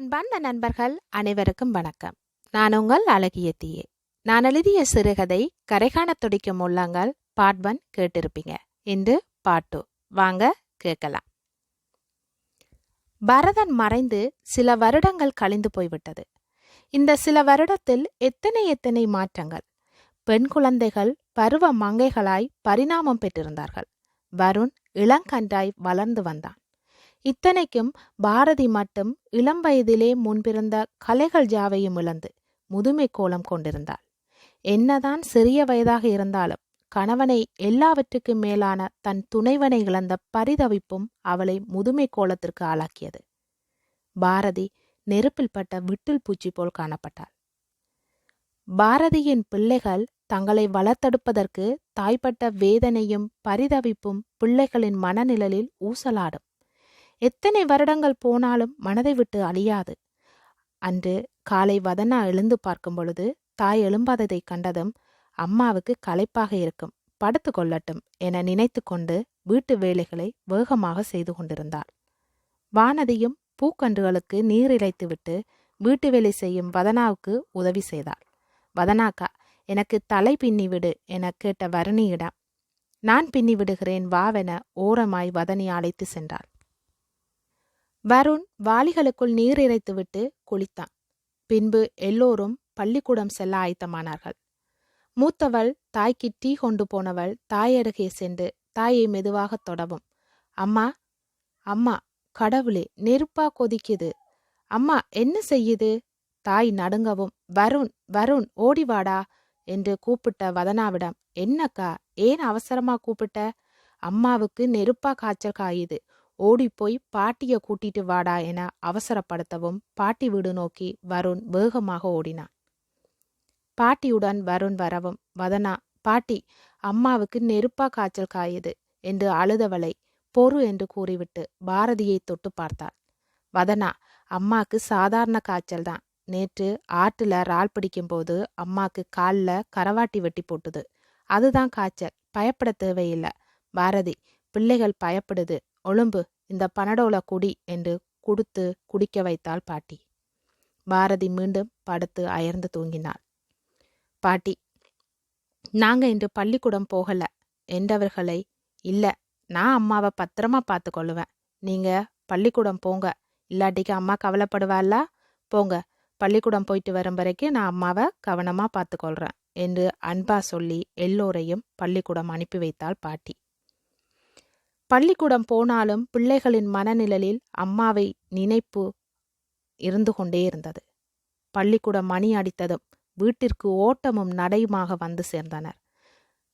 அன்பார்ந்த நண்பர்கள் அனைவருக்கும் வணக்கம். நான் உங்கள் அழகிய தீயே. நான் எழுதிய சிறுகதை கரைகாண துடிக்கும் உள்ளங்கள் பார்ட் ஒன் கேட்டிருப்பீங்க. இன்று பார்ட் டூ வாங்க கேட்கலாம். பரதன் மறைந்து சில வருடங்கள் கழிந்து போய்விட்டது. இந்த சில வருடத்தில் எத்தனை எத்தனை மாற்றங்கள். பெண் குழந்தைகள் பருவ மங்கைகளாய் பரிணாமம் பெற்றிருந்தார்கள். வருண் இளங்கன்றாய் வளர்ந்து வந்தான். இத்தனைக்கும் பாரதி மட்டும் இளம் வயதிலே முன்பிருந்த கலைகள் ஜாவையும் இழந்து முதுமை கோலம் கொண்டிருந்தாள். என்னதான் சிறிய வயதாக இருந்தாலும் கணவனை எல்லாவற்றுக்கும் மேலான தன் துணைவனை இழந்த பரிதவிப்பும் அவளை முதுமை கோலத்திற்கு ஆளாக்கியது. பாரதி நெருப்பில் பட்ட விட்டில் பூச்சி போல் காணப்பட்டாள். பாரதியின் பிள்ளைகள் தங்களை வளர்த்தெடுப்பதற்கு தாய்ப்பட்ட வேதனையும் பரிதவிப்பும் பிள்ளைகளின் மனநிழலில் ஊசலாடும். எத்தனை வருடங்கள் போனாலும் மனதை விட்டு அழியாது. அன்று காலை வதனா எழுந்து பார்க்கும் பொழுது தாய் எழும்பாததை கண்டதும் அம்மாவுக்கு களைப்பாக இருக்கும் படுத்து கொள்ளட்டும் என நினைத்து கொண்டு வீட்டு வேலைகளை வேகமாக செய்து கொண்டிருந்தாள். வானதியும் பூக்கன்றுகளுக்கு நீர் இறைத்துவிட்டு வீட்டு வேலை செய்யும் வதனாவுக்கு உதவி செய்தாள். வதனாக்கா எனக்கு தலை பின்னி விடு என கேட்ட வருணியிடம் நான் பின்னி விடுகிறேன் வாவென ஓரமாய் வதனி அழைத்து சென்றாள். வருண் வாளிகளுக்குள் நீர் இறைத்துவிட்டு குளித்தான். பின்பு எல்லோரும் பள்ளிக்கூடம் செல்ல ஆயத்தமானார்கள். மூத்தவள் தாய்க்கு டீ கொண்டு போனவள் தாயருகே சென்று தாயை மெதுவாக தொடவும். அம்மா அம்மா கடவுளே நெருப்பா கொதிக்குது. அம்மா என்ன செய்யுது? தாய் நடுங்கவும் வருண் வருண் ஓடிவாடா என்று கூப்பிட்ட வதனாவிடம் என்னக்கா ஏன் அவசரமா கூப்பிட்ட? அம்மாவுக்கு நெருப்பா காய்ச்சல் காயுது. ஓடிப்போய் பாட்டிய கூட்டிட்டு வாடா என அவசரப்படுத்தவும் பாட்டி வீடு நோக்கி வருண் வேகமாக ஓடினான். பாட்டியுடன் வருண் வரவும் வதனா பாட்டி அம்மாவுக்கு நெருப்பா காய்ச்சல் காயுது என்று அழுதவளை பொறு என்று கூறிவிட்டு பாரதியை தொட்டு பார்த்தாள். வதனா அம்மாக்கு சாதாரண காய்ச்சல் தான். நேற்று ஆற்றுல ரால் பிடிக்கும்போது அம்மாக்கு காலில் கரவாட்டி வெட்டி போட்டுது. அதுதான் காய்ச்சல். பயப்பட தேவையில்லை. பாரதி பிள்ளைகள் பயப்படுது. ஒழும்பு இந்த பனடோல குடி என்று கொடுத்து குடிக்க வைத்தாள் பாட்டி. பாரதி மீண்டும் படுத்து அயர்ந்து தூங்கினாள். பாட்டி நாங்க இன்று பள்ளிக்கூடம் போகல. என்றவர்களை இல்ல நான் அம்மாவை பத்திரமா பார்த்து கொள்ளுவேன். நீங்க பள்ளிக்கூடம் போங்க. இல்லாட்டிக்கு அம்மா கவலைப்படுவாள்ல போங்க பள்ளிக்கூடம் போயிட்டு வரும் வரைக்கும் நான் அம்மாவை கவனமா பார்த்துக்கொள்றேன் என்று அன்பா சொல்லி எல்லோரையும் பள்ளிக்கூடம் அனுப்பி வைத்தாள் பாட்டி. பள்ளிக்கூடம் போனாலும் பிள்ளைகளின் மனநிழலில் அம்மாவை நினைப்பு இருந்து கொண்டே இருந்தது. பள்ளிக்கூடம் மணி அடித்ததும் வீட்டிற்கு ஓட்டமும் நடையுமாக வந்து சேர்ந்தனர்.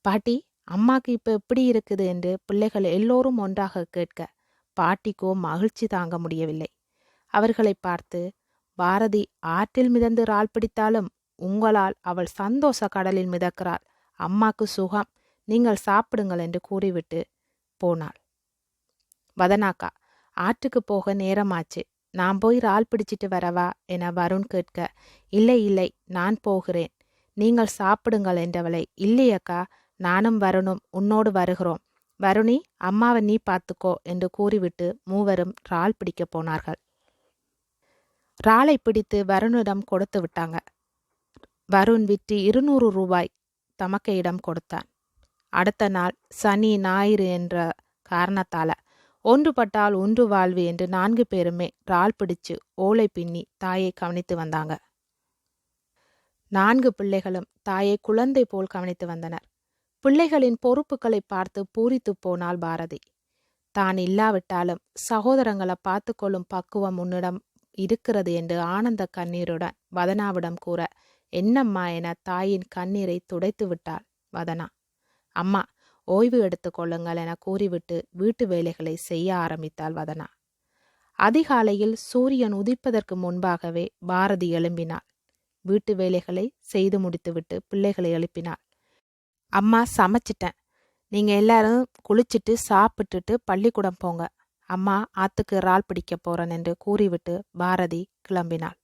பாட்டி அம்மாக்கு இப்ப எப்படி இருக்குது? என்று பிள்ளைகள் எல்லோரும் ஒன்றாக கேட்க பாட்டிக்கோ மகிழ்ச்சி தாங்க முடியவில்லை. அவர்களை பார்த்து பாரதி ஆற்றில் மிதந்து ரால் பிடித்தாலும் உங்களால் அவள் சந்தோஷ கடலில் மிதக்கிறாள். அம்மாக்கு சுகம் நீங்கள் சாப்பிடுங்கள் என்று கூறிவிட்டு போனாள். வதனாக்கா ஆற்றுக்கு போக நேரமாச்சு. நான் போய் ரால் பிடிச்சிட்டு வரவா? என வருண் கேட்க இல்லை இல்லை நான் போகிறேன். நீங்கள் சாப்பிடுங்கள் என்றவளை இல்லையக்கா நானும் வருணும் உன்னோடு வருகிறோம். வருணி அம்மாவை நீ பார்த்துக்கோ என்று கூறிவிட்டு மூவரும் ரால் பிடிக்கப் போனார்கள். ராலை பிடித்து வருணிடம் கொடுத்து விட்டாங்க. வருண் விற்று இருநூறு ரூபாய் தமக்கையிடம் கொடுத்தான். அடுத்த நாள் சனி ஞாயிறு என்ற காரணத்தால ஒன்றுபட்டால் ஒன்று வாழ்வு என்று நான்கு பேருமே ரால் பிடிச்சு ஓலை பின்னி தாயை கவனித்து வந்தாங்க. நான்கு பிள்ளைகளும் தாயை குழந்தை போல் கவனித்து வந்தனர். பிள்ளைகளின் பொறுப்புகளை பார்த்து பூரித்து போனாள் பாரதி. தான் இல்லாவிட்டாலும் சகோதரங்களை பார்த்து கொள்ளும் பக்குவம் உன்னிடம் இருக்கிறது என்று ஆனந்த கண்ணீருடன் வதனாவிடம் கூற என்னம்மா என தாயின் கண்ணீரை துடைத்து விட்டாள் வதனா. அம்மா ஓய்வு எடுத்துக் கொள்ளுங்கள் என கூறிவிட்டு வீட்டு வேலைகளை செய்ய ஆரம்பித்தாள் வதனா. அதிகாலையில் சூரியன் உதிப்பதற்கு முன்பாகவே பாரதி எழும்பினாள். வீட்டு வேலைகளை செய்து முடித்துவிட்டு பிள்ளைகளை எழுப்பினாள். அம்மா சமைச்சிட்டேன். நீங்க எல்லாரும் குளிச்சிட்டு சாப்பிட்டுட்டு பள்ளிக்கூடம் போங்க. அம்மா ஆத்துக்கு இறால் பிடிக்க போறேன் என்று கூறிவிட்டு பாரதி கிளம்பினாள்.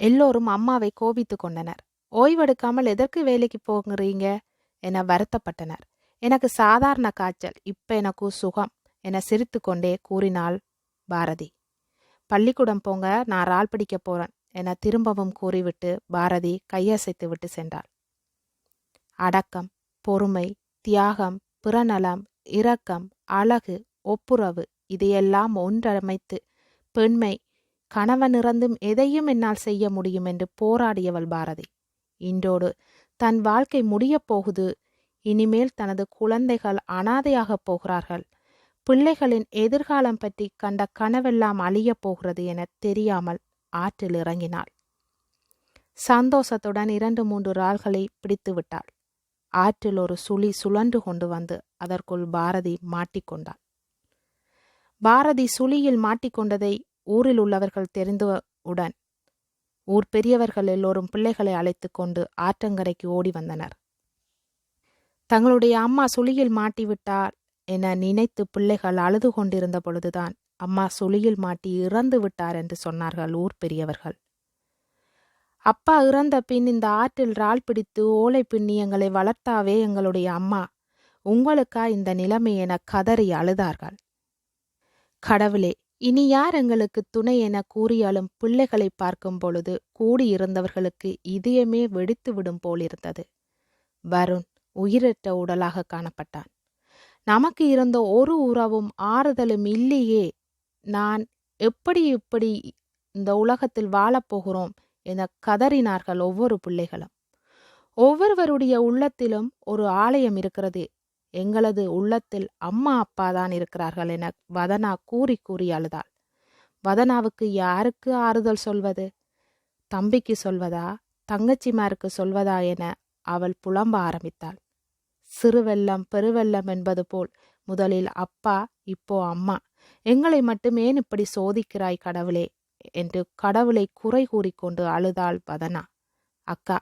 எல்லோரும் அம்மாவை கோபித்து கொண்டனர். ஓய்வெடுக்காமல் எதற்கு வேலைக்கு போகிறீங்க? என வருத்தப்பட்டனர். எனக்கு சாதாரண காய்ச்சல் இப்ப எனக்கு சுகம் என சிரித்து கொண்டே கூறினாள் பாரதி. பள்ளிக்கூடம் போங்க நான் ரால் பிடிக்க போறேன் என திரும்பவும் கூறிவிட்டு பாரதி கையசைத்து விட்டு சென்றாள். அடக்கம் பொறுமை தியாகம் பிறநலம் இரக்கம் அழகு ஒப்புரவு இதையெல்லாம் ஒன்றமைத்து பெண்மை கணவன் இறந்தும் எதையும் என்னால் செய்ய முடியும் என்று போராடியவள் பாரதி. இன்றோடு தன் வாழ்க்கை முடியப் போகுது. இனிமேல் தனது குழந்தைகள் அனாதையாகப் போகிறார்கள். பிள்ளைகளின் எதிர்காலம் பற்றி கண்ட கனவெல்லாம் அழியப் போகிறது என தெரியாமல் ஆற்றில் இறங்கினாள். சந்தோஷத்துடன் இரண்டு மூன்று ராள்களை பிடித்து விட்டாள். ஆற்றில் ஒரு சுழி சுழன்று கொண்டு வந்து அதற்குள் பாரதி மாட்டிக்கொண்டாள் பாரதி சுழியில் மாட்டிக்கொண்டதை ஊரில் உள்ளவர்கள் தெரிந்தவுடன் ஊர் பெரியவர்கள் எல்லோரும் பிள்ளைகளை அழைத்து கொண்டு ஆற்றங்கரைக்கு ஓடி வந்தனர். தங்களுடைய அம்மா சுழியில் மாட்டிவிட்டார் என நினைத்து பிள்ளைகள் அழுது கொண்டிருந்த பொழுதுதான் அம்மா சுழியில் மாட்டி இறந்து விட்டார் என்று சொன்னார்கள் ஊர் பெரியவர்கள். அப்பா இறந்த பின் இந்த ஆற்றில் ரால் பிடித்து ஓலை பின்னி எங்களை வளர்த்தாவே எங்களுடைய அம்மா உங்களுக்கா இந்த நிலைமை என கதறி அழுதார்கள். கடவுளே இனி யார் எங்களுக்கு துணை என கூறியாலும் பிள்ளைகளை பார்க்கும் பொழுது கூடியிருந்தவர்களுக்கு இதயமே வெடித்து விடும் போலிருந்தது. வருண் உயிரற்ற உடலாக காணப்பட்டான். நமக்கு இருந்த ஒரு உறவும் ஆறுதலும் இல்லையே. நான் எப்படி இப்படி இந்த உலகத்தில் வாழப்போகிறோம் என கதறினார்கள் ஒவ்வொரு பிள்ளைகளும். ஒவ்வொருவருடைய உள்ளத்திலும் ஒரு ஆலயம் இருக்கிறது. எங்களது உள்ளத்தில் அம்மா அப்பா தான் இருக்கிறார்கள் என வதனா கூறி கூறி அழுதாள். வதனாவுக்கு யாருக்கு ஆறுதல் சொல்வது? தம்பிக்கு சொல்வதா? தங்கச்சிமாருக்கு சொல்வதா என அவள் புலம்ப ஆரம்பித்தாள். சிறுவெல்லம் பெருவெல்லம் என்பது போல் முதலில் அப்பா இப்போ அம்மா. எங்களை மட்டுமே இப்படி சோதிக்கிறாய் கடவுளே? என்று கடவுளை குறை கூறிக்கொண்டு அழுதாள் வதனா. அக்கா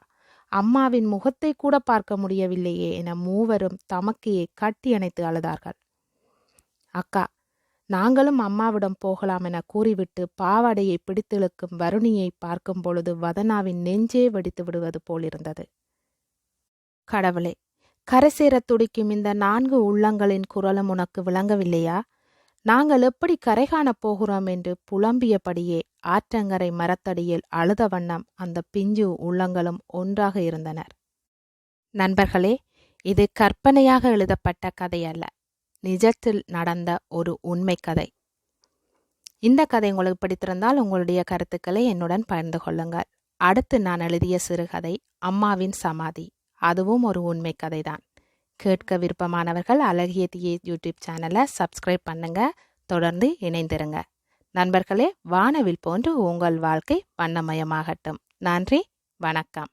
அம்மாவின் முகத்தை கூட பார்க்க முடியவில்லையே என மூவரும் தமக்கையை கட்டி அணைத்து அழுதார்கள். அக்கா நாங்களும் அம்மாவிடம் போகலாம் என கூறிவிட்டு பாவாடையை பிடித்திழுக்கும் வருணியை பார்க்கும் பொழுது வதனாவின் நெஞ்சே வெடித்து விடுவது போலிருந்தது. கடவுளே கரைசேர துடிக்கும் இந்த நான்கு உள்ளங்களின் குரலும் உனக்கு விளங்கவில்லையா? நாங்கள் எப்படி கரை காணப் போகிறோம் என்று புலம்பியபடியே ஆற்றங்கரை மரத்தடியில் அழுத வண்ணம் அந்த பிஞ்சு உள்ளங்களும் ஒன்றாக இருந்தனர். நண்பர்களே இது கற்பனையாக எழுதப்பட்ட கதை அல்ல. நிஜத்தில் நடந்த ஒரு உண்மை கதை. இந்த கதை உங்களுக்கு பிடித்திருந்தால் உங்களுடைய கருத்துக்களை என்னுடன் பகிர்ந்து கொள்ளுங்கள். அடுத்து நான் எழுதிய சிறுகதை அம்மாவின் சமாதி. அதுவும் ஒரு உண்மை கதைதான். கேட்க விருப்பமானவர்கள் அழகிய தீய யூடியூப் சேனலை சப்ஸ்கிரைப் பண்ணுங்க. தொடர்ந்து இணைந்திருங்க. நண்பர்களே வானவில் போன்று உங்கள் வாழ்க்கை வண்ணமயமாகட்டும். நன்றி வணக்கம்.